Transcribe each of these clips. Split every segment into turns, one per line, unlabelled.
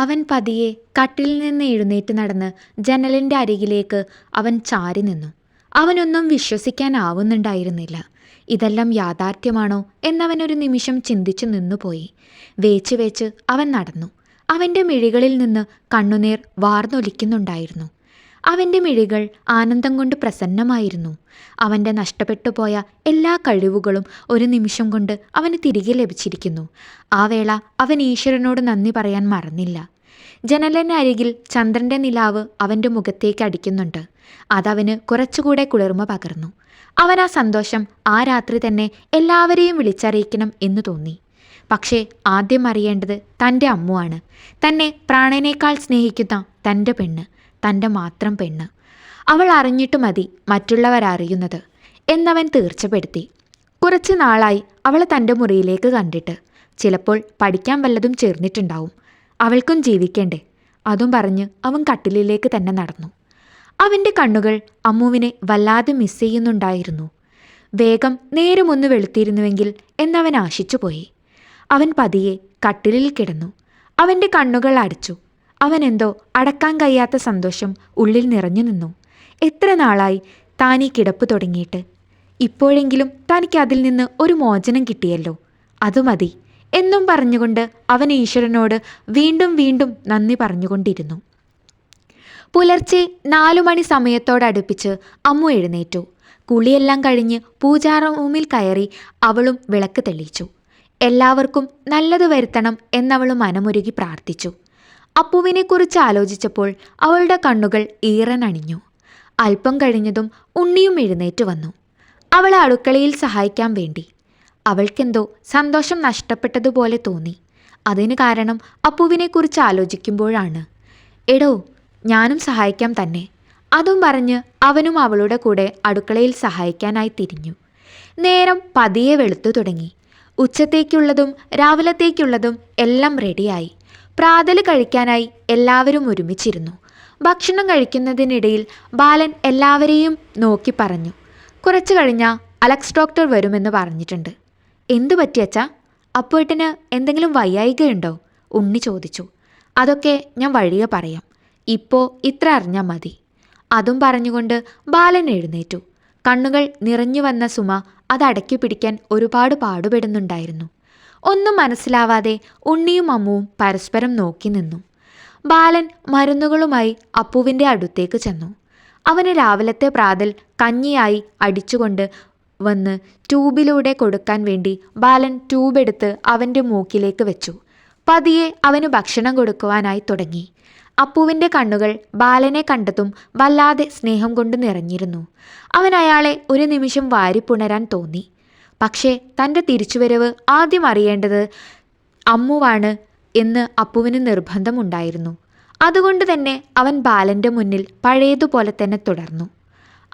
അവൻ പതിയെ കട്ടിലിൽ നിന്ന് എഴുന്നേറ്റ് നടന്ന് ജനലിന്റെ അരികിലേക്ക് അവൻ ചാരി നിന്നു. അവനൊന്നും വിശ്വസിക്കാനാവുന്നുണ്ടായിരുന്നില്ല. ഇതെല്ലാം യാഥാർത്ഥ്യമാണോ എന്നവനൊരു നിമിഷം ചിന്തിച്ചു നിന്നുപോയി. വേച്ച് വേച്ച് അവൻ നടന്നു. അവന്റെ മിഴികളിൽ നിന്ന് കണ്ണുനീർ വാർന്നൊലിക്കുന്നുണ്ടായിരുന്നു. അവന്റെ മിഴികൾ ആനന്ദം കൊണ്ട് പ്രസന്നമായിരുന്നു. അവന്റെ നഷ്ടപ്പെട്ടു പോയ എല്ലാ കഴിവുകളും ഒരു നിമിഷം കൊണ്ട് അവന് തിരികെ ലഭിച്ചിരിക്കുന്നു. ആ വേള അവൻ ഈശ്വരനോട് നന്ദി പറയാൻ മറന്നില്ല. ജനലിന് അരികിൽ ചന്ദ്രന്റെ നിലാവ് അവന്റെ മുഖത്തേക്ക് അടിക്കുന്നുണ്ട്. അതവന് കുറച്ചുകൂടെ കുളിർമ പകർന്നു. അവൻ ആ സന്തോഷം ആ രാത്രി തന്നെ എല്ലാവരെയും വിളിച്ചറിയിക്കണം എന്ന് തോന്നി. പക്ഷേ ആദ്യം അറിയേണ്ടത് തന്റെ അമ്മുവാണ്. തന്നെ പ്രാണനേക്കാൾ സ്നേഹിക്കുന്ന തന്റെ പെണ്ണ്. തന്റെ മാത്രം പെണ്ണ്. അവൾ അറിഞ്ഞിട്ട് മതി മറ്റുള്ളവർ അറിയുന്നത് എന്നവൻ തീർച്ചപ്പെടുത്തി. കുറച്ച് നാളായി അവളെ തന്റെ മുറിയിലേക്ക് കണ്ടിട്ട്. ചിലപ്പോൾ പഠിക്കാൻ വല്ലതും ചേർന്നിട്ടുണ്ടാവും. അവൾക്കും ജീവിക്കേണ്ടേ. അതും പറഞ്ഞ് അവൻ കട്ടിലിലേക്ക് തന്നെ നടന്നു. അവന്റെ കണ്ണുകൾ അമ്മുവിനെ വല്ലാതെ മിസ് ചെയ്യുന്നുണ്ടായിരുന്നു. വേഗം നേരമൊന്ന് വെളുത്തിരുന്നുവെങ്കിൽ എന്നവൻ ആശിച്ചുപോയി. അവൻ പതിയെ കട്ടിലിൽ കിടന്നു. അവന്റെ കണ്ണുകൾ അടച്ചു. അവൻ എന്തോ അടക്കാൻ കഴിയാത്ത സന്തോഷം ഉള്ളിൽ നിറഞ്ഞു നിന്നു. എത്ര നാളായി താൻ ഈ കിടപ്പ് തുടങ്ങിയിട്ട്. ഇപ്പോഴെങ്കിലും തനിക്ക് അതിൽ നിന്ന് ഒരു മോചനം കിട്ടിയല്ലോ. അത് മതി. എന്നും പറഞ്ഞുകൊണ്ട് അവൻ ഈശ്വരനോട് വീണ്ടും വീണ്ടും നന്ദി പറഞ്ഞുകൊണ്ടിരുന്നു. പുലർച്ചെ നാലു മണി സമയത്തോടടുപ്പിച്ച് അമ്മു എഴുന്നേറ്റു. കുളിയെല്ലാം കഴിഞ്ഞ് പൂജാ റൂമിൽ കയറി അവളും വിളക്ക് തെളിയിച്ചു. എല്ലാവർക്കും നല്ലത് വരുത്തണം എന്നവൾ മനമുരുകി പ്രാർത്ഥിച്ചു. അപ്പുവിനെക്കുറിച്ച് ആലോചിച്ചപ്പോൾ അവളുടെ കണ്ണുകൾ ഈറനണിഞ്ഞു അല്പം കഴിഞ്ഞതും ഉണ്ണിയും എഴുന്നേറ്റ് വന്നു. അവളെ അടുക്കളയിൽ സഹായിക്കാൻ വേണ്ടി. അവൾക്കെന്തോ സന്തോഷം നഷ്ടപ്പെട്ടതുപോലെ തോന്നി. അതിന് കാരണം അപ്പുവിനെക്കുറിച്ച് ആലോചിക്കുമ്പോഴാണ്. എടോ ഞാനും സഹായിക്കാം തന്നെ. അതും പറഞ്ഞ് അവനും അവളുടെ കൂടെ അടുക്കളയിൽ സഹായിക്കാനായി തിരിഞ്ഞു. നേരം പതിയെ വെളുത്തു തുടങ്ങി. ഉച്ചത്തേക്കുള്ളതും രാവിലത്തേക്കുള്ളതും എല്ലാം റെഡിയായി. പ്രാതൽ കഴിക്കാനായി എല്ലാവരും ഒരുമിച്ചിരുന്നു. ഭക്ഷണം കഴിക്കുന്നതിനിടയിൽ ബാലൻ എല്ലാവരെയും നോക്കി പറഞ്ഞു. കുറച്ചു കഴിഞ്ഞാൽ അലക്സ് ഡോക്ടർ വരുമെന്ന് പറഞ്ഞിട്ടുണ്ട്. എന്തു പറ്റിയച്ചാ അപ്പോട്ടിന് എന്തെങ്കിലും വയ്യായികയുണ്ടോ? ഉണ്ണി ചോദിച്ചു. അതൊക്കെ ഞാൻ വഴിയെ പറയാം. ഇപ്പോൾ ഇത്ര അറിഞ്ഞാൽ മതി. അതും പറഞ്ഞുകൊണ്ട് ബാലൻ എഴുന്നേറ്റു. കണ്ണുകൾ നിറഞ്ഞു വന്ന സുമ അത് അടക്കി പിടിക്കാൻ ഒരുപാട് പാടുപെടുന്നുണ്ടായിരുന്നു. ഒന്നും മനസ്സിലാവാതെ ഉണ്ണിയും അമ്മുവും പരസ്പരം നോക്കി നിന്നു. ബാലൻ മരുന്നുകളുമായി അപ്പുവിന്റെ അടുത്തേക്ക് ചെന്നു. അവന് രാവിലത്തെ പ്രാതൽ കഞ്ഞിയായി അടിച്ചുകൊണ്ട് വന്ന് ട്യൂബിലൂടെ കൊടുക്കാൻ വേണ്ടി ബാലൻ ട്യൂബ് എടുത്ത് അവന്റെ മൂക്കിലേക്ക് വെച്ചു. പതിയെ അവന് ഭക്ഷണം കൊടുക്കുവാനായി തുടങ്ങി. അപ്പുവിന്റെ കണ്ണുകൾ ബാലനെ കണ്ടതും വല്ലാതെ സ്നേഹം കൊണ്ട് നിറഞ്ഞിരുന്നു. അവൻ അയാളെ ഒരു നിമിഷം വാരിപ്പുണരാൻ തോന്നി. പക്ഷേ തന്റെ തിരിച്ചുവരവ് ആദ്യം അറിയേണ്ടത് അമ്മുവാണ് എന്ന് അപ്പുവിന് നിർബന്ധമുണ്ടായിരുന്നു. അതുകൊണ്ട് തന്നെ അവൻ ബാലന്റെ മുന്നിൽ പഴയതുപോലെ തന്നെ തുടർന്നു.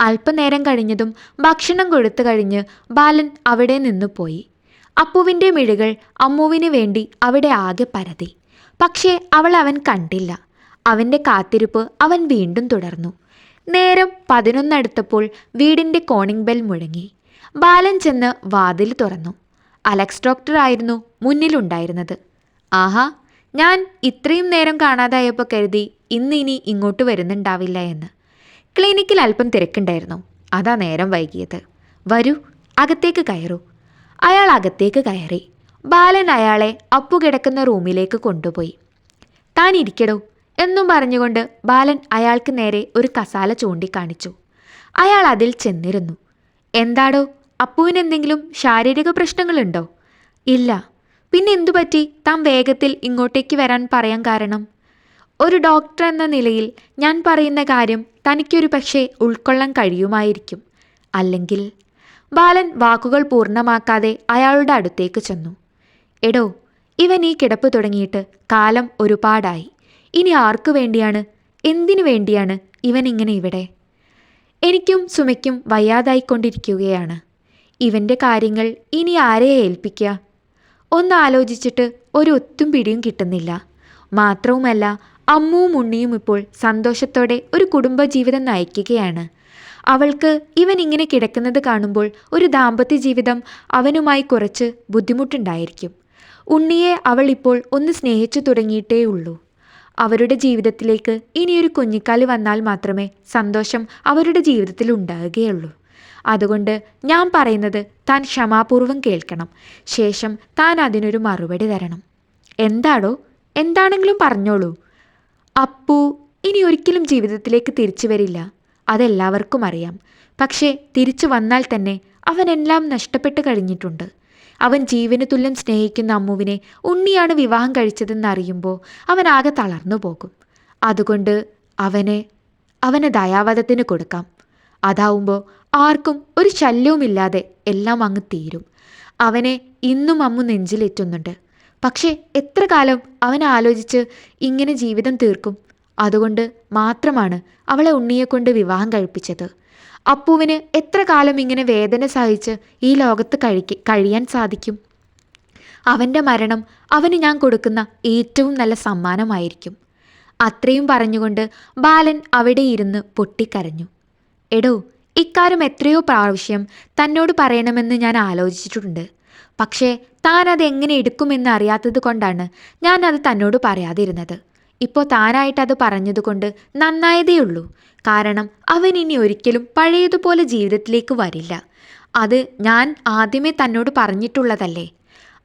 അല്പനേരം കഴിഞ്ഞതും ഭക്ഷണം കൊടുത്തു കഴിഞ്ഞ് ബാലൻ അവിടെ നിന്ന് പോയി. അപ്പുവിന്റെ മിഴികൾ അമ്മുവിന് വേണ്ടി അവിടെ ആകെ പരതി. പക്ഷേ അവൾ അവൻ കണ്ടില്ല. അവന്റെ കാത്തിരിപ്പ് അവൻ വീണ്ടും തുടർന്നു. നേരം പതിനൊന്നടുത്തപ്പോൾ വീടിന്റെ കോണിംഗ് ബെൽ മുഴങ്ങി. ബാലൻ ചെന്ന് വാതിൽ തുറന്നു. അലക്സ് ഡോക്ടർ ആയിരുന്നു മുന്നിലുണ്ടായിരുന്നത്. ആഹാ ഞാൻ ഇത്രയും നേരം കാണാതായപ്പോൾ കരുതി ഇന്ന് ഇനി ഇങ്ങോട്ട് വരുന്നുണ്ടാവില്ല എന്ന്. ക്ലിനിക്കിൽ അല്പം തിരക്കുണ്ടായിരുന്നു. അതാ നേരം വൈകിയത്. വരൂ അകത്തേക്ക് കയറൂ. അയാൾ അകത്തേക്ക് കയറി. ബാലൻ അയാളെ അപ്പു കിടക്കുന്ന റൂമിലേക്ക് കൊണ്ടുപോയി. താൻ ഇരിക്കടോ എന്നും പറഞ്ഞുകൊണ്ട് ബാലൻ അയാൾക്ക് നേരെ ഒരു കസാല ചൂണ്ടിക്കാണിച്ചു. അയാൾ അതിൽ ചെന്നിരുന്നു. എന്താടോ അപ്പുവിന് എന്തെങ്കിലും ശാരീരിക പ്രശ്നങ്ങളുണ്ടോ? ഇല്ല. പിന്നെ എന്തു പറ്റി? താൻ വേഗത്തിൽ ഇങ്ങോട്ടേക്ക് വരാൻ പറയാൻ കാരണം? ഒരു ഡോക്ടർ എന്ന നിലയിൽ ഞാൻ പറയുന്ന കാര്യം തനിക്കൊരു പക്ഷേ ഉൾക്കൊള്ളാൻ കഴിയുമായിരിക്കും. അല്ലെങ്കിൽ ബാലൻ വാക്കുകൾ പൂർണമാക്കാതെ അയാളുടെ അടുത്തേക്ക് ചെന്നു. എടോ ഇവൻ ഈ കിടപ്പ് തുടങ്ങിയിട്ട് കാലം ഒരുപാടായി. ഇനി ആർക്കു വേണ്ടിയാണ്? എന്തിനു വേണ്ടിയാണ് ഇവൻ ഇങ്ങനെ ഇവിടെ? എനിക്കും സുമയ്ക്കും വയ്യാതായിക്കൊണ്ടിരിക്കുകയാണ്. ഇവന്റെ കാര്യങ്ങൾ ഇനി ആരെ ഏൽപ്പിക്കുക ഒന്നാലോചിച്ചിട്ട് ഒരു ഒത്തും പിടിയും കിട്ടുന്നില്ല. മാത്രവുമല്ല അമ്മുവും ഉണ്ണിയും ഇപ്പോൾ സന്തോഷത്തോടെ ഒരു കുടുംബജീവിതം നയിക്കുകയാണ്. അവൾക്ക് ഇവൻ ഇങ്ങനെ കിടക്കുന്നത് കാണുമ്പോൾ ഒരു ദാമ്പത്യ ജീവിതം അവനുമായി കുറച്ച് ബുദ്ധിമുട്ടുണ്ടായിരിക്കും. ഉണ്ണിയെ അവൾ ഇപ്പോൾ ഒന്ന് സ്നേഹിച്ചു തുടങ്ങിയിട്ടേ ഉള്ളൂ. അവരുടെ ജീവിതത്തിലേക്ക് ഇനിയൊരു കുഞ്ഞിക്കാൽ വന്നാൽ മാത്രമേ സന്തോഷം അവരുടെ ജീവിതത്തിൽ ഉണ്ടാകുകയുള്ളൂ. അതുകൊണ്ട് ഞാൻ പറയുന്നത് താൻ ക്ഷമാപൂർവം കേൾക്കണം. ശേഷം താൻ അതിനൊരു മറുപടി തരണം. എന്താടോ? എന്താണെങ്കിലും പറഞ്ഞോളൂ. അപ്പു ഇനി ഒരിക്കലും ജീവിതത്തിലേക്ക് തിരിച്ചു വരില്ല. അതെല്ലാവർക്കും അറിയാം. പക്ഷേ തിരിച്ചു വന്നാൽ തന്നെ അവൻ എല്ലാം നഷ്ടപ്പെട്ട് കഴിഞ്ഞിട്ടുണ്ട്. അവൻ ജീവന് തുല്യം സ്നേഹിക്കുന്ന അമ്മുവിനെ ഉണ്ണിയാണ് വിവാഹം കഴിച്ചതെന്ന് അറിയുമ്പോൾ അവൻ ആകെ തളർന്നു പോകും. അതുകൊണ്ട് അവനെ അവനെ ദയാവധത്തിന് കൊടുക്കാം. അതാവുമ്പോൾ ആർക്കും ഒരു ശല്യവുമില്ലാതെ എല്ലാം അങ്ങ് തീരും. അവനെ ഇന്നും അമ്മു നെഞ്ചിലേറ്റുന്നുണ്ട്. പക്ഷേ എത്ര കാലം അവൻ ആലോചിച്ച് ഇങ്ങനെ ജീവിതം തീർക്കും? അതുകൊണ്ട് മാത്രമാണ് അവളെ ഉണ്ണിയെക്കൊണ്ട് വിവാഹം കഴിപ്പിച്ചത്. അപ്പുവിന് എത്ര കാലം ഇങ്ങനെ വേദന സഹിച്ച് ഈ ലോകത്ത് കഴിക്ക കഴിയാൻ സാധിക്കും? അവന്റെ മരണം അവന് ഞാൻ കൊടുക്കുന്ന ഏറ്റവും നല്ല സമ്മാനമായിരിക്കും. അത്രയും പറഞ്ഞുകൊണ്ട് ബാലൻ അവിടെ ഇരുന്ന് പൊട്ടിക്കരഞ്ഞു. എടോ ഇക്കാര്യം എത്രയോ പ്രാവശ്യം തന്നോട് പറയണമെന്ന് ഞാൻ ആലോചിച്ചിട്ടുണ്ട്. പക്ഷേ താൻ എങ്ങനെ എടുക്കുമെന്ന് അറിയാത്തത് കൊണ്ടാണ് ഞാൻ അത് തന്നോട് പറയാതിരുന്നത്. ഇപ്പോൾ താനായിട്ട് അത് പറഞ്ഞതുകൊണ്ട് നന്നായതേയുള്ളൂ കാരണം അവൻ ഇനി ഒരിക്കലും പഴയതുപോലെ ജീവിതത്തിലേക്ക് വരില്ല. അത് ഞാൻ ആദ്യമേ തന്നോട് പറഞ്ഞിട്ടുള്ളതല്ലേ?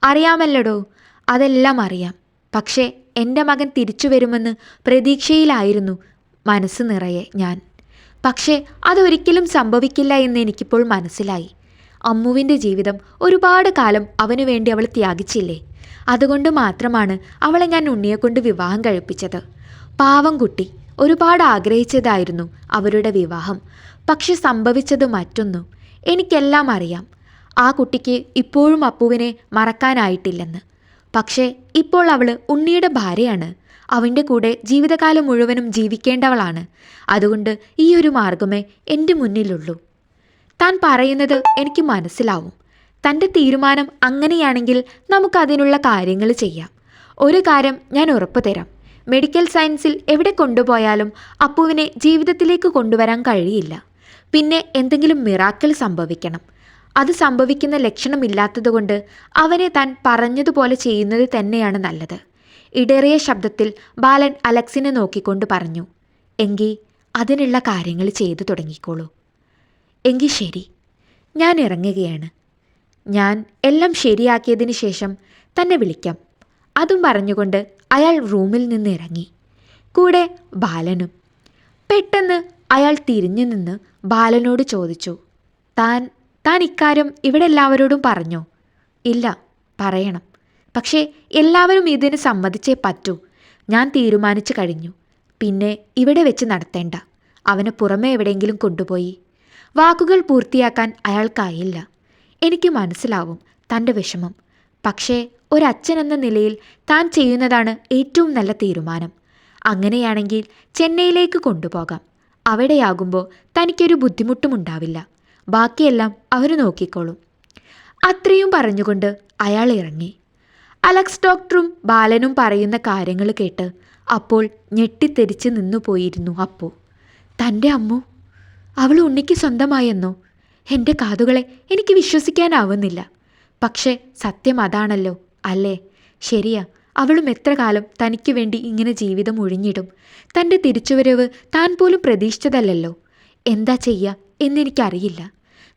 അറിയാമല്ലടോ? അതെല്ലാം അറിയാം. പക്ഷേ എന്റെ മകൻ തിരിച്ചു വരുമെന്ന് പ്രതീക്ഷയിലായിരുന്നു മനസ്സ് നിറയെ ഞാൻ. പക്ഷേ അതൊരിക്കലും സംഭവിക്കില്ല എന്ന് എനിക്കിപ്പോൾ മനസ്സിലായി. അമ്മുവിന്റെ ജീവിതം ഒരുപാട് കാലം അവനു വേണ്ടി അവൾ ത്യാഗിച്ചില്ലേ? അതുകൊണ്ട് മാത്രമാണ് അവളെ ഞാൻ ഉണ്ണിയെക്കൊണ്ട് വിവാഹം കഴിപ്പിച്ചത്. പാവം കുട്ടി. ഒരുപാട് ആഗ്രഹിച്ചതായിരുന്നു അവരുടെ വിവാഹം. പക്ഷെ സംഭവിച്ചത് മറ്റൊന്നു. എനിക്കെല്ലാം അറിയാം. ആ കുട്ടിക്ക് ഇപ്പോഴും അപ്പുവിനെ മറക്കാനായിട്ടില്ലെന്ന്. പക്ഷേ ഇപ്പോൾ അവൾ ഉണ്ണിയുടെ ഭാര്യയാണ്. അവന്റെ കൂടെ ജീവിതകാലം മുഴുവനും ജീവിക്കേണ്ടവളാണ്. അതുകൊണ്ട് ഈ ഒരു മാർഗമേ എന്റെ മുന്നിലുള്ളൂ. താൻ പറയുന്നത് എനിക്ക് മനസ്സിലാവും. തന്റെ തീരുമാനം അങ്ങനെയാണെങ്കിൽ നമുക്കതിനുള്ള കാര്യങ്ങൾ ചെയ്യാം. ഒരു കാര്യം ഞാൻ ഉറപ്പു തരാം. മെഡിക്കൽ സയൻസിൽ എവിടെ കൊണ്ടുപോയാലും അപ്പുവിനെ ജീവിതത്തിലേക്ക് കൊണ്ടുവരാൻ കഴിയില്ല. പിന്നെ എന്തെങ്കിലും മിറാക്കിൾ സംഭവിക്കണം. അത് സംഭവിക്കുന്ന ലക്ഷണമില്ലാത്തതുകൊണ്ട് അവനെ താൻ പറഞ്ഞതുപോലെ ചെയ്യുന്നത് തന്നെയാണ് നല്ലത്. ഇടറിയ ശബ്ദത്തിൽ ബാലൻ അലക്സിനെ നോക്കിക്കൊണ്ട് പറഞ്ഞു എങ്കി അതിനുള്ള കാര്യങ്ങൾ ചെയ്തു തുടങ്ങിക്കോളൂ. എങ്കി ശരി ഞാൻ ഇറങ്ങുകയാണ്. ഞാൻ എല്ലാം ശരിയാക്കിയതിന് ശേഷം തന്നെ വിളിക്കാം. അതും പറഞ്ഞുകൊണ്ട് അയാൾ റൂമിൽ നിന്ന് ഇറങ്ങി. കൂടെ ബാലനും. പെട്ടെന്ന് അയാൾ തിരിഞ്ഞു നിന്ന് ബാലനോട് ചോദിച്ചു താൻ താൻ ഇക്കാര്യം ഇവിടെ എല്ലാവരോടും പറഞ്ഞോ? ഇല്ല പറയണം. പക്ഷേ എല്ലാവരും ഇതിന് സമ്മതിച്ചേ പറ്റൂ. ഞാൻ തീരുമാനിച്ചു കഴിഞ്ഞു. പിന്നെ ഇവിടെ വെച്ച് നടത്തേണ്ട. അവനെ പുറമെ എവിടെയെങ്കിലും കൊണ്ടുപോയി. വാക്കുകൾ പൂർത്തിയാക്കാൻ അയാൾക്കായില്ല. എനിക്ക് മനസ്സിലാവും തന്റെ വിഷമം. പക്ഷേ ഒരച്ഛൻ എന്ന നിലയിൽ താൻ ചെയ്യുന്നതാണ് ഏറ്റവും നല്ല തീരുമാനം. അങ്ങനെയാണെങ്കിൽ ചെന്നൈയിലേക്ക് കൊണ്ടുപോകാം. അവിടെയാകുമ്പോൾ തനിക്കൊരു ബുദ്ധിമുട്ടും ഉണ്ടാവില്ല. ബാക്കിയെല്ലാം അവർ നോക്കിക്കോളും. അത്രയും പറഞ്ഞുകൊണ്ട് അയാൾ ഇറങ്ങി. അലക്സ് ഡോക്ടറും ബാലനും പറയുന്ന കാര്യങ്ങൾ കേട്ട് അപ്പോൾ ഞെട്ടിത്തെരിച്ച് നിന്നു പോയിരുന്നു അപ്പു. തന്റെ അമ്മു അവൾ ഉണ്ണിക്ക് സ്വന്തമായെന്നോ? എന്റെ കാതുകളെ എനിക്ക് വിശ്വസിക്കാനാവുന്നില്ല. പക്ഷേ സത്യം അതാണല്ലോ അല്ലേ? ശരിയാ അവളും എത്ര കാലം തനിക്ക് വേണ്ടി ഇങ്ങനെ ജീവിതം ഒഴിഞ്ഞിടും. തന്റെ തിരിച്ചുവരവ് താൻ പോലും പ്രതീക്ഷിച്ചതല്ലല്ലോ. എന്താ ചെയ്യുക എന്നെനിക്കറിയില്ല.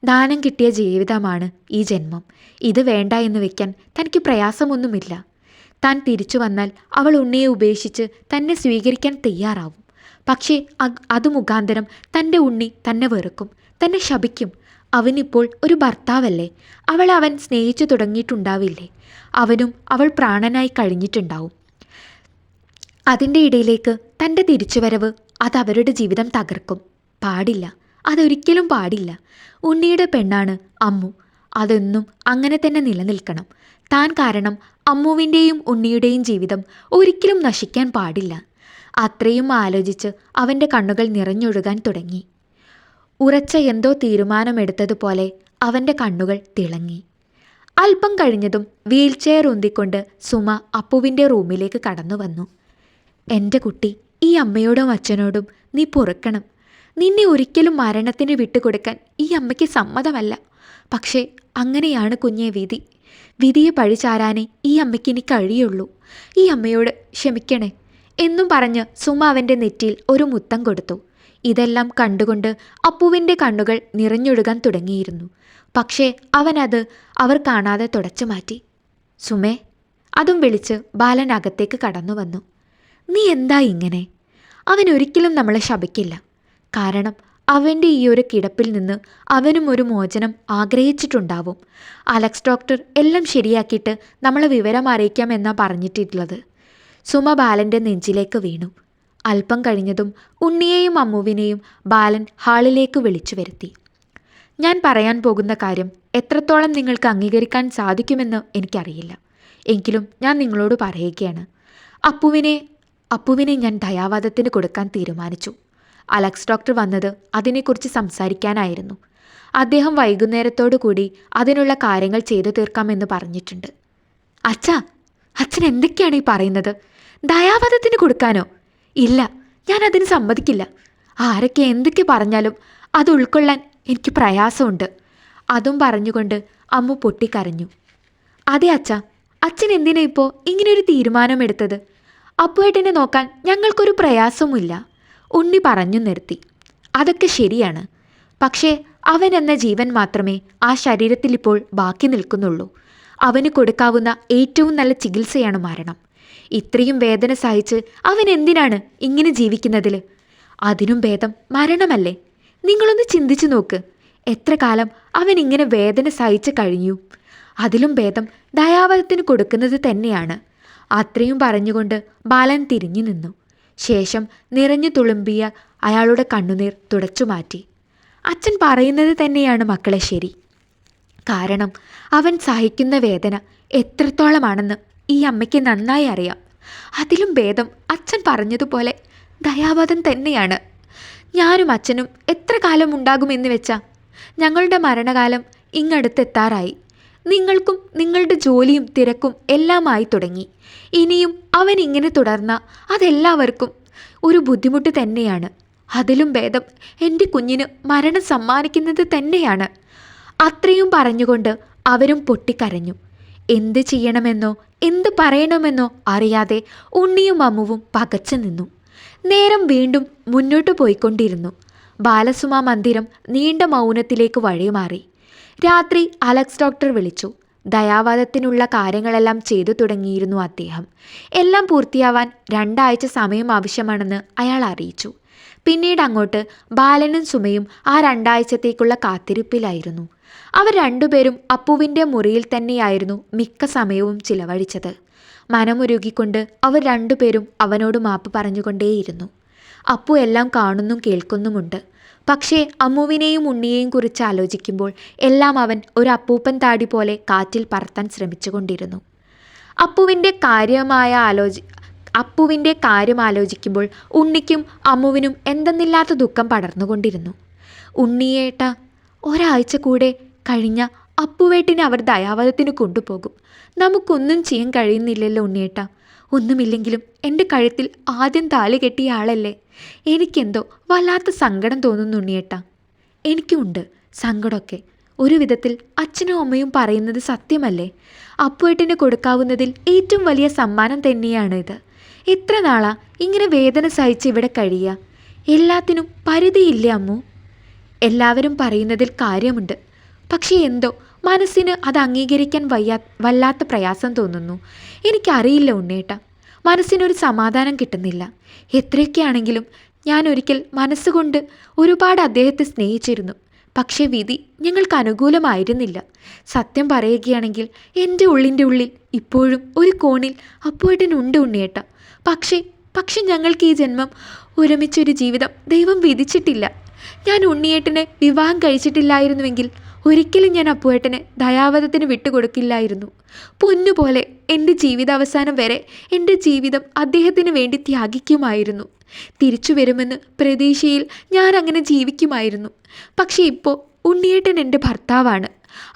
ദാനം കിട്ടിയ ജീവിതമാണ് ഈ ജന്മം. ഇത് വേണ്ട എന്ന് വെക്കാൻ തനിക്ക് പ്രയാസമൊന്നുമില്ല. താൻ തിരിച്ചു വന്നാൽ അവൾ ഉണ്ണിയെ ഉപേക്ഷിച്ച് തന്നെ സ്വീകരിക്കാൻ തയ്യാറാവും. പക്ഷേ അത് മുഖാന്തരം തന്റെ ഉണ്ണി തന്നെ വെറുക്കും തന്നെ ശപിക്കും. അവനിപ്പോൾ ഒരു ഭർത്താവല്ലേ? അവൾ അവൻ സ്നേഹിച്ചു തുടങ്ങിയിട്ടുണ്ടാവില്ലേ? അവനും അവൾ പ്രാണനായി കഴിഞ്ഞിട്ടുണ്ടാവും. അതിന്റെ ഇടയിലേക്ക് തന്റെ തിരിച്ചുവരവ് അത് അവരുടെ ജീവിതം തകർക്കും. പാടില്ല. അതൊരിക്കലും പാടില്ല. ഉണ്ണിയുടെ പെണ്ണാണ് അമ്മു. അതെന്നും അങ്ങനെ തന്നെ നിലനിൽക്കണം. താൻ കാരണം അമ്മുവിന്റെയും ഉണ്ണിയുടെയും ജീവിതം ഒരിക്കലും നശിക്കാൻ പാടില്ല. അത്രയും ആലോചിച്ച് അവന്റെ കണ്ണുകൾ നിറഞ്ഞൊഴുകാൻ തുടങ്ങി. ഉറച്ച എന്തോ തീരുമാനമെടുത്തതുപോലെ അവന്റെ കണ്ണുകൾ തിളങ്ങി. അല്പം കഴിഞ്ഞതും വീൽചെയർ ഉന്തിക്കൊണ്ട് സുമ അപ്പുവിന്റെ റൂമിലേക്ക് കടന്നു വന്നു എന്റെ കുട്ടി ഈ അമ്മയോടും അച്ഛനോടും നീ പൊറുക്കണം. നിന്നെ ഒരിക്കലും മരണത്തിന് വിട്ടുകൊടുക്കാൻ ഈ അമ്മയ്ക്ക് സമ്മതമല്ല. പക്ഷേ അങ്ങനെയാണ് കുഞ്ഞെ വിധി. വിധിയെ പഴിചാരാനേ ഈ അമ്മയ്ക്ക് ഇനി കഴിയുള്ളൂ. ഈ അമ്മയോട് ക്ഷമിക്കണേ എന്നും പറഞ്ഞ് സുമ അവന്റെ നെറ്റിയിൽ ഒരു മുത്തം കൊടുത്തു. ഇതെല്ലാം കണ്ടുകൊണ്ട് അപ്പുവിന്റെ കണ്ണുകൾ നിറഞ്ഞൊഴുകാൻ തുടങ്ങിയിരുന്നു. പക്ഷേ അവനത് അവർ കാണാതെ തുടച്ചു മാറ്റി. സുമേ അതും വിളിച്ച് ബാലൻ അകത്തേക്ക് കടന്നു വന്നു നീ എന്താ ഇങ്ങനെ? അവൻ ഒരിക്കലും നമ്മളെ ശപിക്കില്ല. കാരണം അവന്റെ ഈ ഒരു കിടപ്പിൽ നിന്ന് അവനും ഒരു മോചനം ആഗ്രഹിച്ചിട്ടുണ്ടാവും. അലക്സ് ഡോക്ടർ എല്ലാം ശരിയാക്കിയിട്ട് നമ്മളെ വിവരം അറിയിക്കാമെന്നാണ് പറഞ്ഞിട്ടുള്ളത്. സുമ ബാലന്റെ നെഞ്ചിലേക്ക് വീണു. അല്പം കഴിഞ്ഞതും ഉണ്ണിയെയും അമ്മുവിനെയും ബാലൻ ഹാളിലേക്ക് വിളിച്ചു വരുത്തി. ഞാൻ പറയാൻ പോകുന്ന കാര്യം എത്രത്തോളം നിങ്ങൾക്ക് അംഗീകരിക്കാൻ സാധിക്കുമെന്ന് എനിക്കറിയില്ല. എങ്കിലും ഞാൻ നിങ്ങളോട് പറയുകയാണ്. അപ്പുവിനെ അപ്പുവിനെ ഞാൻ ദയാവാദത്തിന് കൊടുക്കാൻ തീരുമാനിച്ചു. അലക്സ് ഡോക്ടർ വന്നത് അതിനെക്കുറിച്ച് സംസാരിക്കാനായിരുന്നു. അദ്ദേഹം വൈകുന്നേരത്തോടു കൂടി അതിനുള്ള കാര്യങ്ങൾ ചെയ്തു തീർക്കാമെന്ന് പറഞ്ഞിട്ടുണ്ട്. അച്ഛ അച്ഛൻ എന്തൊക്കെയാണ് ഈ പറയുന്നത്? ദയാവധത്തിന് കൊടുക്കാനോ? ഇല്ല ഞാൻ അതിന് സമ്മതിക്കില്ല. ആരൊക്കെ എന്തൊക്കെ പറഞ്ഞാലും അത് ഉൾക്കൊള്ളാൻ എനിക്ക് പ്രയാസമുണ്ട്. അതും പറഞ്ഞുകൊണ്ട് അമ്മു പൊട്ടിക്കരഞ്ഞു. അതെ അച്ഛ അച്ഛൻ എന്തിനാ ഇപ്പോൾ ഇങ്ങനൊരു തീരുമാനമെടുത്തത്? അപ്പുവേട്ടനെ നോക്കാൻ ഞങ്ങൾക്കൊരു പ്രയാസവുമില്ല. ഉണ്ണി പറഞ്ഞു നിർത്തി. അതൊക്കെ ശരിയാണ്. പക്ഷേ അവൻ എന്ന ജീവൻ മാത്രമേ ആ ശരീരത്തിൽ ഇപ്പോൾ ബാക്കി നിൽക്കുന്നുള്ളൂ. അവന് കൊടുക്കാവുന്ന ഏറ്റവും നല്ല ചികിത്സയാണ് മരണം. ഇത്രയും വേദന സഹിച്ച് അവൻ എന്തിനാണ് ഇങ്ങനെ ജീവിക്കുന്നതിൽ അതിനും ഭേദം മരണമല്ലേ? നിങ്ങളൊന്ന് ചിന്തിച്ചു നോക്ക്. എത്ര കാലം അവൻ ഇങ്ങനെ വേദന സഹിച്ച് കഴിഞ്ഞു? അതിലും ഭേദം ദയാവധത്തിന് കൊടുക്കുന്നത് തന്നെയാണ്. അത്രയും പറഞ്ഞുകൊണ്ട് ബാലൻ തിരിഞ്ഞു നിന്നു. ശേഷം നിറഞ്ഞു തുളുമ്പിയ അയാളുടെ കണ്ണുനീർ തുടച്ചു മാറ്റി. അച്ഛൻ പറയുന്നത് തന്നെയാണ് മക്കളെ ശരി. കാരണം അവൻ സഹിക്കുന്ന വേദന എത്രത്തോളമാണെന്ന് ഈ അമ്മയ്ക്ക് നന്നായി അറിയാം. അതിലും ഭേദം അച്ഛൻ പറഞ്ഞതുപോലെ ദയാവധം തന്നെയാണ്. ഞാനും അച്ഛനും എത്ര കാലം ഉണ്ടാകുമെന്ന് വെച്ചാ ഞങ്ങളുടെ മരണകാലം ഇങ്ങടുത്തെത്താറായി. നിങ്ങൾക്കും നിങ്ങളുടെ ജോലിയും തിരക്കും എല്ലാമായി തുടങ്ങി. ഇനിയും അവൻ ഇങ്ങനെ തുടർന്ന അതെല്ലാവർക്കും ഒരു ബുദ്ധിമുട്ട് തന്നെയാണ്. അതിലും ഭേദം എന്റെ കുഞ്ഞിന് മരണം സമ്മാനിക്കുന്നത് തന്നെയാണ്. അത്രയും പറഞ്ഞുകൊണ്ട് അവരും പൊട്ടിക്കരഞ്ഞു. എന്ത് ചെയ്യണമെന്നോ എന്ത് പറയണമെന്നോ അറിയാതെ ഉണ്ണിയും അമ്മുവും പകച്ചു നിന്നു. നേരം വീണ്ടും മുന്നോട്ട് പോയിക്കൊണ്ടിരുന്നു. ബാലസുമ മന്ദിരം നീണ്ട മൗനത്തിലേക്ക് വഴിമാറി. രാത്രി അലക്സ് ഡോക്ടർ വിളിച്ചു. ദയാവാദത്തിനുള്ള കാര്യങ്ങളെല്ലാം ചെയ്തു തുടങ്ങിയിരുന്നു അദ്ദേഹം. എല്ലാം പൂർത്തിയാവാൻ രണ്ടാഴ്ച സമയം ആവശ്യമാണെന്ന് അയാൾ അറിയിച്ചു. പിന്നീട് അങ്ങോട്ട് ബാലനും സുമയും ആ രണ്ടാഴ്ചത്തേക്കുള്ള കാത്തിരിപ്പിലായിരുന്നു. അവർ രണ്ടുപേരും അപ്പുവിന്റെ മുറിയിൽ തന്നെയായിരുന്നു മിക്ക സമയവും ചിലവഴിച്ചത്. മനമുരുകിക്കൊണ്ട് അവർ രണ്ടുപേരും അവനോട് മാപ്പ് പറഞ്ഞുകൊണ്ടേയിരുന്നു. അപ്പു എല്ലാം കാണുന്നും കേൾക്കുന്നുമുണ്ട്. പക്ഷേ അമ്മുവിനെയും ഉണ്ണിയെയും കുറിച്ച് ആലോചിക്കുമ്പോൾ എല്ലാം അവൻ ഒരു അപ്പൂപ്പൻ താടി പോലെ കാറ്റിൽ പറത്താൻ ശ്രമിച്ചുകൊണ്ടിരുന്നു. അപ്പുവിന്റെ കാര്യമായ ആലോചി അപ്പുവിന്റെ കാര്യം ആലോചിക്കുമ്പോൾ ഉണ്ണിക്കും അമ്മുവിനും എന്തെന്നില്ലാത്ത ദുഃഖം പടർന്നുകൊണ്ടിരുന്നു. ഉണ്ണിയേട്ട ഒരാഴ്ച കൂടെ കഴിഞ്ഞ അപ്പുവേട്ടിനെ അവർ ദയാവധത്തിന് കൊണ്ടുപോകും. നമുക്കൊന്നും ചെയ്യാൻ കഴിയുന്നില്ലല്ലോ ഉണ്ണിയേട്ട. ഒന്നുമില്ലെങ്കിലും എന്റെ കഴുത്തിൽ ആദ്യം താലി കെട്ടിയ ആളല്ലേ? എനിക്കെന്തോ വല്ലാത്ത സങ്കടം തോന്നുന്നു ഉണ്ണിയേട്ട. എനിക്കുമുണ്ട് സങ്കടമൊക്കെ. ഒരു വിധത്തിൽ അച്ഛനും അമ്മയും പറയുന്നത് സത്യമല്ലേ? അപ്പുവേട്ടിന് കൊടുക്കാവുന്നതിൽ ഏറ്റവും വലിയ സമ്മാനം തന്നെയാണ് ഇത് എത്ര നാളാ ഇങ്ങനെ വേദന സഹിച്ച് ഇവിടെ കഴിയുക എല്ലാത്തിനും പരിധിയില്ലേ അമ്മു? എല്ലാവരും പറയുന്നതിൽ കാര്യമുണ്ട്. പക്ഷേ എന്തോ മനസ്സിന് അത് അംഗീകരിക്കാൻ വയ്യാ വല്ലാത്ത പ്രയാസം തോന്നുന്നു. എനിക്കറിയില്ല ഉണ്ണേട്ട മനസ്സിനൊരു സമാധാനം കിട്ടുന്നില്ല. എത്രയൊക്കെയാണെങ്കിലും ഞാൻ ഒരിക്കൽ മനസ്സുകൊണ്ട് ഒരുപാട് അദ്ദേഹത്തെ സ്നേഹിച്ചിരുന്നു. പക്ഷേ വിധി ഞങ്ങൾക്ക് അനുകൂലമായിരുന്നില്ല. സത്യം പറയുകയാണെങ്കിൽ എന്റെ ഉള്ളിന്റെ ഉള്ളിൽ ഇപ്പോഴും ഒരു കോണിൽ അപ്പോയിട്ടനുണ്ട് ഉണ്ണിയേട്ട. പക്ഷേ പക്ഷെ ഞങ്ങൾക്ക് ഈ ജന്മം ഒരുമിച്ചൊരു ജീവിതം ദൈവം വിധിച്ചിട്ടില്ല. ഞാൻ ഉണ്ണിയേട്ടനെ വിവാഹം കഴിച്ചിട്ടില്ലായിരുന്നുവെങ്കിൽ ഒരിക്കലും ഞാൻ അപ്പുവേട്ടനെ ദയാവധത്തിന് വിട്ടുകൊടുക്കില്ലായിരുന്നു. പൊന്നുപോലെ എന്റെ ജീവിതാവസാനം വരെ എന്റെ ജീവിതം അദ്ദേഹത്തിന് വേണ്ടി ത്യാഗിക്കുമായിരുന്നു. തിരിച്ചു വരുമെന്ന് പ്രതീക്ഷയിൽ ഞാൻ അങ്ങനെ ജീവിക്കുമായിരുന്നു. പക്ഷേ ഇപ്പോൾ ഉണ്ണിയേട്ടൻ എന്റെ ഭർത്താവാണ്.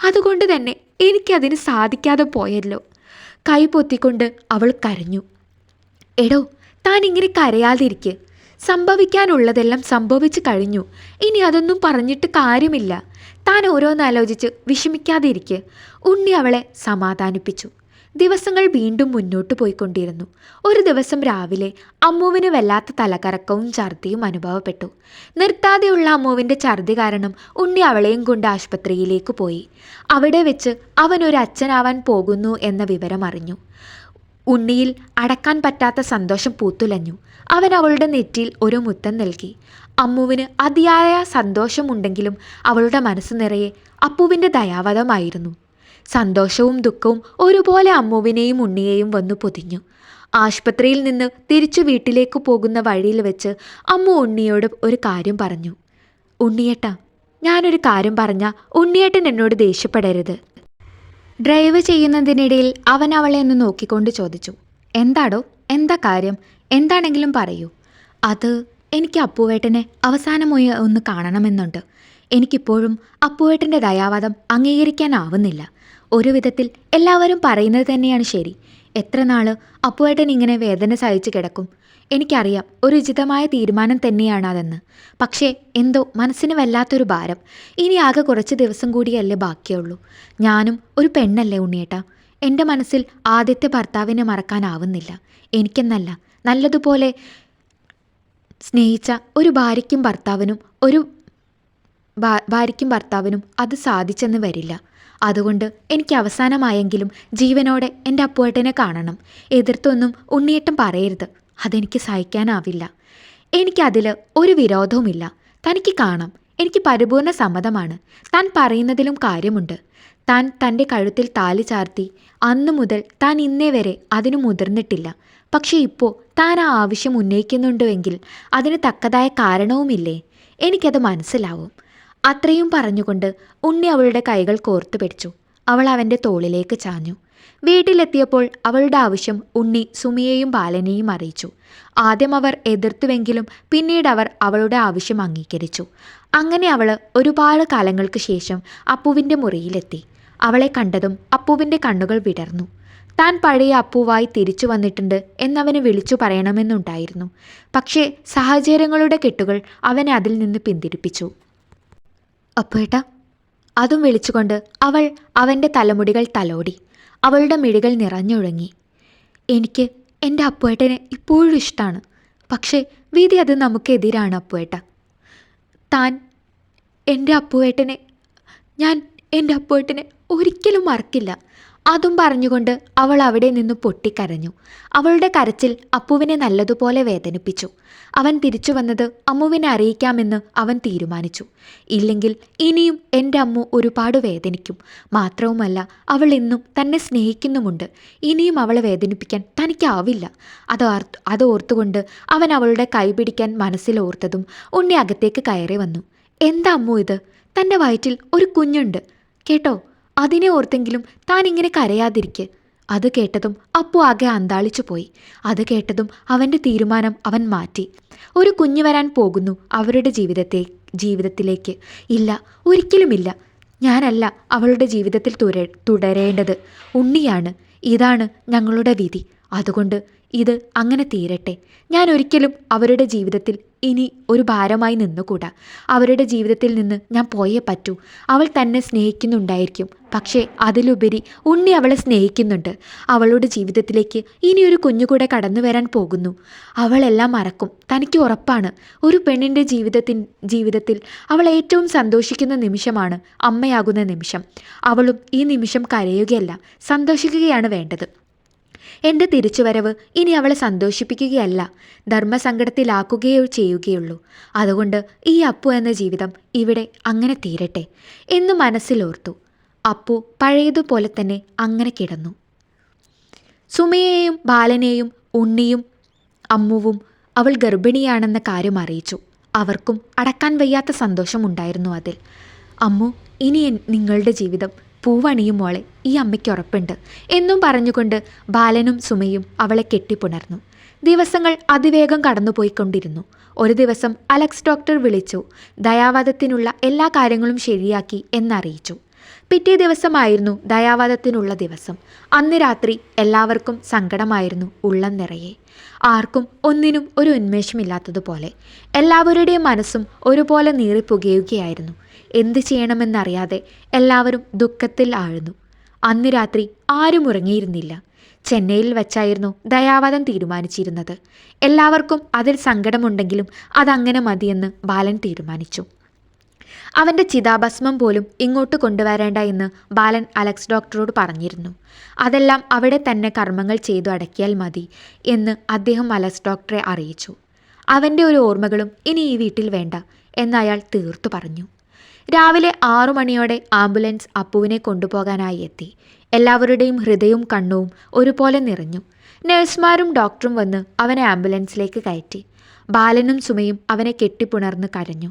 അതുകൊണ്ട് തന്നെ എനിക്കതിന് സാധിക്കാതെ പോയല്ലോ. കൈ പൊത്തിക്കൊണ്ട് അവൾ കരഞ്ഞു. എടോ താൻ ഇങ്ങനെ കരയാതിരിക്കെ. സംഭവിക്കാനുള്ളതെല്ലാം സംഭവിച്ചു കഴിഞ്ഞു. ഇനി അതൊന്നും പറഞ്ഞിട്ട് കാര്യമില്ല. താൻ ഓരോന്നാലോചിച്ച് വിഷമിക്കാതിരിക്കെ ഉണ്ണി അവളെ സമാധാനിപ്പിച്ചു. ദിവസങ്ങൾ വീണ്ടും മുന്നോട്ട് പോയിക്കൊണ്ടിരുന്നു. ഒരു ദിവസം രാവിലെ അമ്മുവിന് വല്ലാത്ത തലകറക്കവും ഛർദിയും അനുഭവപ്പെട്ടു. നിർത്താതെയുള്ള അമ്മുവിന്റെ ഛർദി കാരണം ഉണ്ണി അവളെയും കൊണ്ട് ആശുപത്രിയിലേക്ക് പോയി. അവിടെ വെച്ച് അവൻ ഒരു അച്ഛനാവാൻ പോകുന്നു എന്ന വിവരം അറിഞ്ഞു. ഉണ്ണിയിൽ അടക്കാൻ പറ്റാത്ത സന്തോഷം പൂത്തുലഞ്ഞു. അവൻ അവളുടെ നെറ്റിയിൽ ഒരു മുത്തം നൽകി. അമ്മുവിന് അതിയായ സന്തോഷമുണ്ടെങ്കിലും അവളുടെ മനസ്സ് നിറയെ അപ്പുവിന്റെ ദയാവധമായിരുന്നു. സന്തോഷവും ദുഃഖവും ഒരുപോലെ അമ്മുവിനെയും ഉണ്ണിയെയും വന്നു പൊതിഞ്ഞു. ആശുപത്രിയിൽ നിന്ന് തിരിച്ചു വീട്ടിലേക്ക് പോകുന്ന വഴിയിൽ വെച്ച് അമ്മു ഉണ്ണിയോട് ഒരു കാര്യം പറഞ്ഞു. ഉണ്ണിയേട്ട ഞാനൊരു കാര്യം പറഞ്ഞ ഉണ്ണിയേട്ടൻ എന്നോട് ദേഷ്യപ്പെടരുത്. ഡ്രൈവ് ചെയ്യുന്നതിനിടയിൽ അവൻ അവളെ ഒന്ന് നോക്കിക്കൊണ്ട് ചോദിച്ചു. എന്താടോ? എന്താ കാര്യം? എന്താണെങ്കിലും പറയൂ. അത് എനിക്ക് അപ്പുവേട്ടനെ അവസാനമായി ഒന്ന് കാണണമെന്നുണ്ട്. എനിക്കിപ്പോഴും അപ്പുവേട്ടന്റെ ദയാവാദം അംഗീകരിക്കാനാവുന്നില്ല. ഒരു വിധത്തിൽ എല്ലാവരും പറയുന്നത് തന്നെയാണ് ശരി. എത്ര നാൾ അപ്പുവേട്ടൻ ഇങ്ങനെ വേദന സഹിച്ചു കിടക്കും? എനിക്കറിയാം ഒരു ഉചിതമായ തീരുമാനം തന്നെയാണ് അതെന്ന്. പക്ഷേ എന്തോ മനസ്സിന് വല്ലാത്തൊരു ഭാരം. ഇനി ആകെ കുറച്ച് ദിവസം കൂടിയല്ലേ ബാക്കിയുള്ളൂ. ഞാനും ഒരു പെണ്ണല്ലേ ഉണ്ണിയേട്ടാ. എന്റെ മനസ്സിൽ ആദ്യത്തെ ഭർത്താവിനെ മറക്കാനാവുന്നില്ല. എനിക്കെന്നല്ല നല്ലതുപോലെ സ്നേഹിച്ച ഒരു ഭാര്യയ്ക്കും ഭർത്താവിനും ഒരു ഭാര്യയ്ക്കും ഭർത്താവിനും അത് സാധിച്ചെന്ന് വരില്ല. അതുകൊണ്ട് എനിക്ക് അവസാനമായെങ്കിലും ജീവനോടെ എന്റെ അപ്പുവേട്ടനെ കാണണം. എതിർത്തൊന്നും ഉണ്ണിയേട്ടം പറയരുത്. അതെനിക്ക് സഹിക്കാനാവില്ല. എനിക്കതിൽ ഒരു വിരോധവുമില്ല. തനിക്ക് കാണാം. എനിക്ക് പരിപൂർണ സമ്മതമാണ്. താൻ പറയുന്നതിലും കാര്യമുണ്ട്. താൻ തന്റെ കഴുത്തിൽ താലി ചാർത്തി അന്നു മുതൽ താൻ ഇന്നേ വരെ അതിനു മുതിർന്നിട്ടില്ല. പക്ഷേ ഇപ്പോൾ താൻ ആ ആവശ്യം ഉന്നയിക്കുന്നുണ്ടുവെങ്കിൽ അതിന് തക്കതായ കാരണവുമില്ലേ? എനിക്കത് മനസ്സിലാവും. അത്രയും പറഞ്ഞുകൊണ്ട് ഉണ്ണി അവളുടെ കൈകൾ കോർത്തു പിടിച്ചു. അവൾ അവന്റെ തോളിലേക്ക് ചാഞ്ഞു. വീട്ടിലെത്തിയപ്പോൾ അവളുടെ ആവശ്യം ഉണ്ണി സുമിയെയും ബാലനെയും അറിയിച്ചു. ആദ്യം അവർ എതിർത്തുവെങ്കിലും പിന്നീട് അവർ അവളുടെ ആവശ്യം അംഗീകരിച്ചു. അങ്ങനെ അവൾ ഒരുപാട് കാലങ്ങൾക്ക് ശേഷം അപ്പുവിന്റെ മുറിയിലെത്തി. അവളെ കണ്ടതും അപ്പുവിന്റെ കണ്ണുകൾ വിടർന്നു. താൻ പഴയ അപ്പുവായി തിരിച്ചു വന്നിട്ടുണ്ട് എന്നവന് വിളിച്ചു പറയണമെന്നുണ്ടായിരുന്നു. പക്ഷേ സാഹചര്യങ്ങളുടെ കെട്ടുകൾ അവനെ അതിൽ നിന്ന് പിന്തിരിപ്പിച്ചു. അപ്പേട്ട അതും വിളിച്ചുകൊണ്ട് അവൾ അവന്റെ തലമുടികൾ തലോടി അവളുടെ മിഴികൾ നിറഞ്ഞൊഴുങ്ങി. എനിക്ക് എന്റെ അപ്പുവേട്ടനെ ഇപ്പോഴും ഇഷ്ടമാണ് പക്ഷേ വിധി അത് നമുക്കെതിരാണ് അപ്പുവേട്ട. താൻ എന്റെ അപ്പുവേട്ടനെ ഞാൻ എന്റെ അപ്പുവേട്ടനെ ഒരിക്കലും മറക്കില്ല. അതും പറഞ്ഞുകൊണ്ട് അവൾ അവിടെ നിന്ന് പൊട്ടിക്കരഞ്ഞു. അവളുടെ കരച്ചിൽ അപ്പുവിനെ നല്ലതുപോലെ വേദനിപ്പിച്ചു. അവൻ തിരിച്ചു വന്നത് അമ്മുവിനെ അറിയിക്കാമെന്ന് അവൻ തീരുമാനിച്ചു. ഇല്ലെങ്കിൽ ഇനിയും എന്റെ അമ്മു ഒരുപാട് വേദനിക്കും. മാത്രവുമല്ല അവൾ ഇന്നും തന്നെ സ്നേഹിക്കുന്നുമുണ്ട്. ഇനിയും അവളെ വേദനിപ്പിക്കാൻ തനിക്കാവില്ല. അത് അത് ഓർത്തുകൊണ്ട് അവൻ അവളുടെ കൈ പിടിക്കാൻ മനസ്സിലോർത്തതും ഉണ്ണി അകത്തേക്ക് കയറി വന്നു. എന്താ അമ്മു ഇത്? തന്റെ വയറ്റിൽ ഒരു കുഞ്ഞുണ്ട്. കേട്ടോ? അതിനെ ഓർത്തെങ്കിലും താൻ ഇങ്ങനെ കരയാതിരിക്കെ. അത് കേട്ടതും അപ്പു ആകെ അന്താളിച്ചു പോയി. അത് കേട്ടതും അവന്റെ തീരുമാനം അവൻ മാറ്റി. ഒരു കുഞ്ഞു വരാൻ പോകുന്നു അവരുടെ ജീവിതത്തെ ജീവിതത്തിലേക്ക്. ഇല്ല ഒരിക്കലുമില്ല. ഞാനല്ല അവളുടെ ജീവിതത്തിൽ തുര തുടരേണ്ടത്. ഉണ്ണിയാണ്. ഇതാണ് ഞങ്ങളുടെ വിധി. അതുകൊണ്ട് ഇത് അങ്ങനെ തീരട്ടെ. ഞാൻ ഒരിക്കലും അവരുടെ ജീവിതത്തിൽ ഇനി ഒരു ഭാരമായി നിന്നുകൂടാ. അവരുടെ ജീവിതത്തിൽ നിന്ന് ഞാൻ പോയേ പറ്റൂ. അവൾ തന്നെ സ്നേഹിക്കുന്നുണ്ടായിരിക്കും. പക്ഷേ അതിലുപരി ഉണ്ണി അവളെ സ്നേഹിക്കുന്നുണ്ട്. അവളുടെ ജീവിതത്തിലേക്ക് ഇനി ഇനിയൊരു കുഞ്ഞുകൂടെ കടന്നു വരാൻ പോകുന്നു. അവളെല്ലാം മറക്കും. തനിക്ക് ഉറപ്പാണ്. ഒരു പെണ്ണിന്റെ ജീവിതത്തിൻ ജീവിതത്തിൽ അവൾ ഏറ്റവും സന്തോഷിക്കുന്ന നിമിഷമാണ് അമ്മയാകുന്ന നിമിഷം. അവളും ഈ നിമിഷം കരയുകയല്ല സന്തോഷിക്കുകയാണ് വേണ്ടത്. എന്റെ തിരിച്ചുവരവ് ഇനി അവളെ സന്തോഷിപ്പിക്കുകയല്ല ധർമ്മസങ്കടത്തിലാക്കുകയോ ചെയ്യുകയുള്ളൂ. അതുകൊണ്ട് ഈ അപ്പു എന്ന ജീവിതം ഇവിടെ അങ്ങനെ തീരട്ടെ എന്ന് മനസ്സിലോർത്തു. അപ്പു പഴയതുപോലെ തന്നെ അങ്ങനെ കിടന്നു. സുമയെയും ബാലനെയും ഉണ്ണിയും അമ്മുവും അവൾ ഗർഭിണിയാണെന്ന കാര്യം അറിയിച്ചു. അവർക്കും അടക്കാൻ വയ്യാത്ത സന്തോഷമുണ്ടായിരുന്നു അതിൽ. അമ്മു ഇനി നിങ്ങളുടെ ജീവിതം പൂവണിയും മോളെ ഈ അമ്മയ്ക്ക് ഉറപ്പുണ്ട്. എന്നും പറഞ്ഞുകൊണ്ട് ബാലനും സുമയും അവളെ കെട്ടിപ്പുണർന്നു. ദിവസങ്ങൾ അതിവേഗം കടന്നുപോയിക്കൊണ്ടിരുന്നു. ഒരു ദിവസം അലക്സ് ഡോക്ടർ വിളിച്ചു. ദയാവാദത്തിനുള്ള എല്ലാ കാര്യങ്ങളും ശരിയാക്കി എന്നറിയിച്ചു. പിറ്റേ ദിവസമായിരുന്നു ദയാവാദത്തിനുള്ള ദിവസം. അന്ന് രാത്രി എല്ലാവർക്കും സങ്കടമായിരുന്നു ഉള്ളം നിറയെ. ആർക്കും ഒന്നിനും ഒരു ഉന്മേഷമില്ലാത്തതുപോലെ. എല്ലാവരുടെയും മനസ്സും ഒരുപോലെ നീറിപ്പുകയുകയായിരുന്നു. എന്ത് ചെയ്യണമെന്നറിയാതെ എല്ലാവരും ദുഃഖത്തിൽ ആഴ്ന്നു. അന്ന് രാത്രി ആരും ഉറങ്ങിയിരുന്നില്ല. ചെന്നൈയിൽ വച്ചായിരുന്നു ദയാവധം തീരുമാനിച്ചിരുന്നത്. എല്ലാവർക്കും അതിൽ സങ്കടമുണ്ടെങ്കിലും അതങ്ങനെ മതിയെന്ന് ബാലൻ തീരുമാനിച്ചു. അവന്റെ ചിതാഭസ്മം പോലും ഇങ്ങോട്ട് കൊണ്ടുവരേണ്ട എന്ന് ബാലൻ അലക്സ് ഡോക്ടറോട് പറഞ്ഞിരുന്നു. അതെല്ലാം അവിടെ തന്നെ കർമ്മങ്ങൾ ചെയ്തു അടക്കിയാൽ മതി എന്ന് അദ്ദേഹം അലക്സ് ഡോക്ടറെ അറിയിച്ചു. അവന്റെ ഒരു ഓർമ്മകളും ഇനി ഈ വീട്ടിൽ വേണ്ട എന്നയാൾ തീർത്തു പറഞ്ഞു. രാവിലെ ആറു മണിയോടെ ആംബുലൻസ് അപ്പുവിനെ കൊണ്ടുപോകാനായി എത്തി. എല്ലാവരുടെയും ഹൃദയവും കണ്ണും ഒരുപോലെ നിറഞ്ഞു. നഴ്സുമാരും ഡോക്ടറും വന്ന് അവനെ ആംബുലൻസിലേക്ക് കയറ്റി. ബാലനും സുമയും അവനെ കെട്ടിപ്പുണർന്ന് കരഞ്ഞു.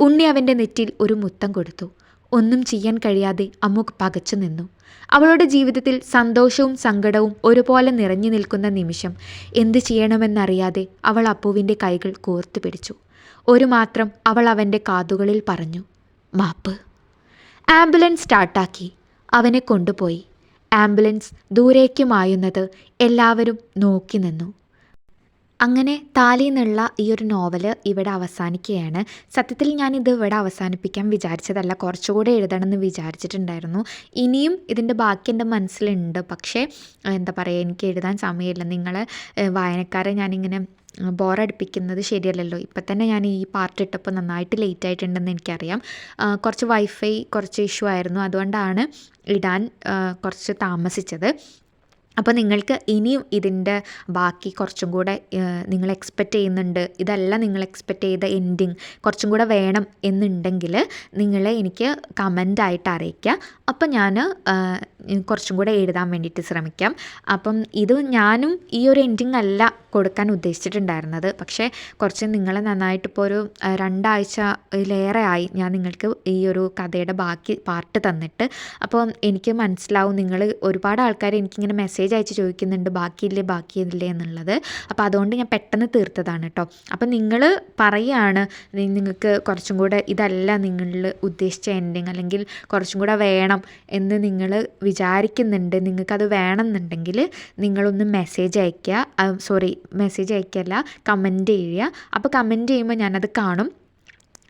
ഉണ്ണി അവന്റെ നെറ്റിൽ ഒരു മുത്തം കൊടുത്തു. ഒന്നും ചെയ്യാൻ കഴിയാതെ അമ്മു പകച്ചു നിന്നു. അവളുടെ ജീവിതത്തിൽ സന്തോഷവും സങ്കടവും ഒരുപോലെ നിറഞ്ഞു നിൽക്കുന്ന നിമിഷം എന്ത് ചെയ്യണമെന്നറിയാതെ അവൾ അപ്പുവിന്റെ കൈകൾ കോർത്തു പിടിച്ചു. ഒരു മാത്രം അവൾ അവന്റെ കാതുകളിൽ പറഞ്ഞു. മാപ്പ്. ആംബുലൻസ് സ്റ്റാർട്ടാക്കി. അവനെ കൊണ്ടുപോയി. ആംബുലൻസ് ദൂരേക്ക് മായുന്നത് എല്ലാവരും നോക്കി നിന്നു. അങ്ങനെ താലി എന്നുള്ള ഈ ഒരു നോവൽ ഇവിടെ അവസാനിക്കുകയാണ്. സത്യത്തിൽ ഞാനിത് ഇവിടെ അവസാനിപ്പിക്കാൻ വിചാരിച്ചതല്ല. കുറച്ചുകൂടെ എഴുതണമെന്ന് വിചാരിച്ചിട്ടുണ്ടായിരുന്നു. ഇനിയും ഇതിന്റെ ബാക്കി എന്റെ മനസ്സിലുണ്ട്. പക്ഷേ എന്താ പറയുക എനിക്ക് എഴുതാൻ സമയമില്ല. നിങ്ങൾ വായനക്കാരെ ഞാനിങ്ങനെ ബോറടിപ്പിക്കുന്നത് ശരിയല്ലല്ലോ. ഇപ്പം തന്നെ ഞാൻ ഈ പാർട്ട് ഇട്ടപ്പോൾ നന്നായിട്ട് ലേറ്റ് ആയിട്ടുണ്ടെന്ന് എനിക്കറിയാം. കുറച്ച് വൈഫൈ കുറച്ച് ഇഷ്യൂ ആയിരുന്നു. അതുകൊണ്ടാണ് ഇടാൻ കുറച്ച് താമസിച്ചത്. അപ്പോൾ നിങ്ങൾക്ക് ഇനിയും ഇതിന്റെ ബാക്കി കുറച്ചും കൂടെ നിങ്ങൾ എക്സ്പെക്റ്റ് ചെയ്യുന്നുണ്ട്. ഇതല്ല നിങ്ങൾ എക്സ്പെക്റ്റ് ചെയ്ത എൻഡിങ് കുറച്ചും കൂടെ വേണം എന്നുണ്ടെങ്കിൽ നിങ്ങൾ എനിക്ക് കമന്റായിട്ട് അറിയിക്കുക അപ്പോൾ ഞാൻ കുറച്ചും കൂടെ എഴുതാൻ വേണ്ടിയിട്ട് ശ്രമിക്കാം. അപ്പം ഇത് ഞാനും ഈ ഒരു എൻഡിങ് അല്ല കൊടുക്കാൻ ഉദ്ദേശിച്ചിട്ടുണ്ടായിരുന്നത്. പക്ഷേ കുറച്ച് നിങ്ങളെ നന്നായിട്ട് ഇപ്പോൾ ഒരു രണ്ടാഴ്ചയിലേറെ ആയി ഞാൻ നിങ്ങൾക്ക് ഈ ഒരു കഥയുടെ ബാക്കി പാർട്ട് തന്നിട്ട്. അപ്പോൾ എനിക്ക് മനസ്സിലാവും നിങ്ങൾ ഒരുപാട് ആൾക്കാർ എനിക്കിങ്ങനെ മെസ്സേജ് അയച്ച് ചോദിക്കുന്നുണ്ട് ബാക്കിയില്ലേ ബാക്കിയില്ലേ എന്നുള്ളത്. അപ്പോൾ അതുകൊണ്ട് ഞാൻ പെട്ടെന്ന് തീർത്തതാണ് കേട്ടോ അപ്പോൾ നിങ്ങൾ പറയുകയാണ് നിങ്ങൾക്ക് കുറച്ചും കൂടെ ഇതല്ല നിങ്ങളിൽ ഉദ്ദേശിച്ച എൻഡിങ് അല്ലെങ്കിൽ കുറച്ചും കൂടെ വേണം എന്ന് നിങ്ങൾ വിചാരിക്കുന്നുണ്ട് നിങ്ങൾക്കത് വേണമെന്നുണ്ടെങ്കിൽ നിങ്ങളൊന്ന് മെസ്സേജ് അയയ്ക്കുക. സോറി മെസ്സേജ് അയയ്ക്കല്ല കമന്റ് ചെയ്യുക. അപ്പോൾ കമന്റ് ചെയ്യുമ്പോൾ ഞാനത് കാണും.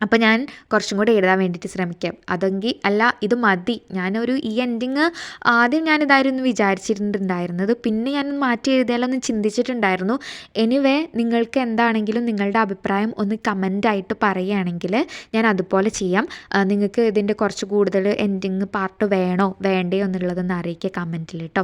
അപ്പോൾ ഞാൻ കുറച്ചും കൂടെ എഴുതാൻ വേണ്ടിയിട്ട് ശ്രമിക്കാം. അതെങ്കിൽ അല്ല ഇത് മതി. ഞാനൊരു ഈ എൻഡിങ് ആദ്യം ഞാനിതായിരുന്നു വിചാരിച്ചിട്ടുണ്ടായിരുന്നത്. പിന്നെ ഞാൻ മാറ്റി എഴുതിയാലൊന്ന് ചിന്തിച്ചിട്ടുണ്ടായിരുന്നു. എനിവേ നിങ്ങൾക്ക് എന്താണെങ്കിലും നിങ്ങളുടെ അഭിപ്രായം ഒന്ന് കമന്റായിട്ട് പറയുകയാണെങ്കിൽ ഞാൻ അതുപോലെ ചെയ്യാം. നിങ്ങൾക്ക് ഇതിന്റെ കുറച്ച് കൂടുതൽ എൻഡിങ് പാർട്ട് വേണോ വേണ്ടേ എന്നുള്ളതൊന്ന് അറിയിക്കുക കമന്റിൽ കേട്ടോ